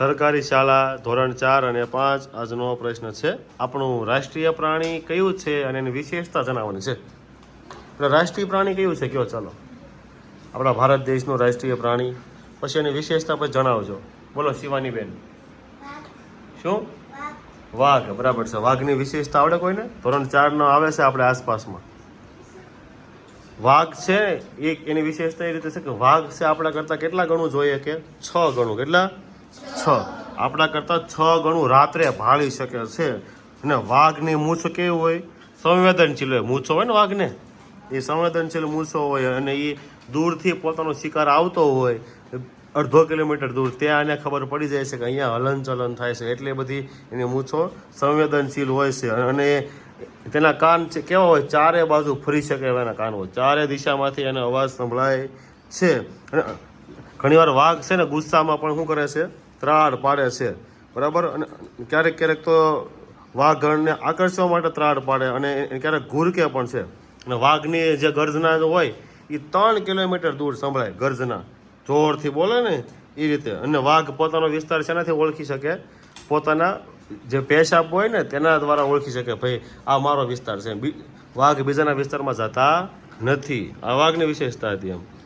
સરકારી શાળા ધોરણ ચાર અને પાંચ આજનો પ્રશ્ન છે. આપણું રાષ્ટ્રીય પ્રાણી કયું છે અને એની વિશેષતા જણાવવાની છે. એટલે રાષ્ટ્રીય પ્રાણી કયું છે? કયો ચાલો. આપણા ભારત દેશનું રાષ્ટ્રીય પ્રાણી. પછી એની વિશેષતા પછી જણાવજો. બોલો શિવાની બેન શું? વાઘ. બરાબર છે. વાઘની વિશેષતા આવડે કોઈને? ધોરણ ચારનો આવે છે આપણે આસપાસમાં. વાઘ છે એક એની વિશેષતા એ રીતે છે કે વાઘ છે આપણા કરતાં કેટલા ગણું જોઈએ કે છ ગણું? કેટલા? છ. આપણા કરતાં છ ગણું રાત્રે ભાળી શકે છે. અને વાઘની મૂછ કેવી હોય? સંવેદનશીલ હોય. મૂછો હોય ને વાઘને? એ સંવેદનશીલ મૂછો હોય અને એ દૂરથી પોતાનો શિકાર આવતો હોય, અડધો કિલોમીટર દૂર, ત્યાં એને ખબર પડી જાય છે કે અહીંયા હલનચલન થાય છે. એટલે બધી એની મૂછો સંવેદનશીલ હોય છે. અને તેના કાન કેવા હોય? ચારે બાજુ ફરી શકે એના કાન હોય. ચારે દિશામાંથી એને અવાજ સંભળાય છે. અને ઘણીવાર વાઘ છે ને ગુસ્સામાં પણ શું કરે છે? ત્રાડ પાડે છે. બરાબર? અને ક્યારેક ક્યારેક તો વાઘણને આકર્ષવા માટે ત્રાડ પાડે અને ક્યારેક ઘૂરકે પણ છે. અને વાઘની જે ગર્જના હોય એ ત્રણ કિલોમીટર દૂર સંભળાય ગર્જના. જોરથી બોલે ને એ રીતે. અને વાઘ પોતાનો વિસ્તાર શેનાથી ઓળખી શકે? પોતાના જે પેશાબ હોય ને તેના દ્વારા ઓળખી શકે. ભાઈ, આ મારો વિસ્તાર છે. વાઘ બીજાના વિસ્તારમાં જતા નથી. આ વાઘની વિશેષતા હતી એમ.